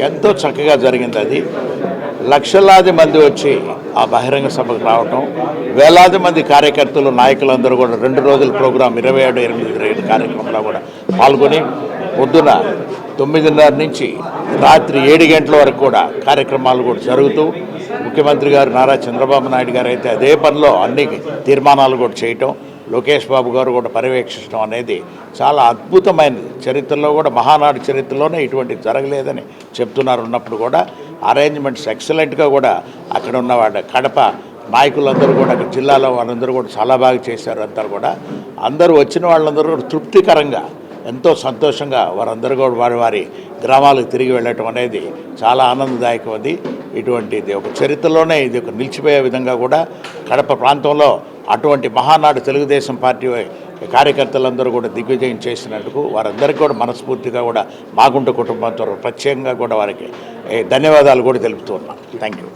ఎంతో చక్కగా జరిగింది అది. లక్షలాది మంది వచ్చి ఆ బహిరంగ సభకు రావటం వేలాది మంది కార్యకర్తలు నాయకులందరూ కూడా రెండు రోజుల ప్రోగ్రాం ఇరవై ఏడు ఎనిమిది రేడు కార్యక్రమంలో కూడా పాల్గొని పొద్దున తొమ్మిదిన్నర నుంచి రాత్రి ఏడు గంటల వరకు కూడా కార్యక్రమాలు కూడా జరుగుతూ ముఖ్యమంత్రి గారు నారా చంద్రబాబు నాయుడు గారు అయితే అదే పనిలో అన్ని తీర్మానాలు కూడా చేయటం లోకేష్ బాబు గారు కూడా పర్యవేక్షించడం అనేది చాలా అద్భుతమైనది. చరిత్రలో కూడా మహానాడు చరిత్రలోనే ఇటువంటి జరగలేదని చెప్తున్నారు ఉన్నప్పుడు కూడా అరేంజ్మెంట్స్ ఎక్సలెంట్గా కూడా అక్కడ ఉన్నవాడు కడప నాయకులందరూ కూడా జిల్లాలో వాళ్ళందరూ కూడా చాలా బాగా చేశారు. అంతా కూడా అందరూ వచ్చిన వాళ్ళందరూ కూడా తృప్తికరంగా ఎంతో సంతోషంగా వారందరూ కూడా వారి వారి గ్రామాలకు తిరిగి వెళ్ళటం అనేది చాలా ఆనందదాయకం అది. ఇటువంటిది ఒక చరిత్రలోనే ఇది ఒక నిలిచిపోయే విధంగా కూడా కడప ప్రాంతంలో అటువంటి మహానాడు తెలుగుదేశం పార్టీ కార్యకర్తలందరూ కూడా దిగ్విజయం చేసినందుకు వారందరికీ కూడా మనస్ఫూర్తిగా కూడా మాగుంట కుటుంబంతో ప్రత్యేకంగా కూడా వారికి ధన్యవాదాలు కూడా తెలుపుతూ ఉన్నాం. Thank you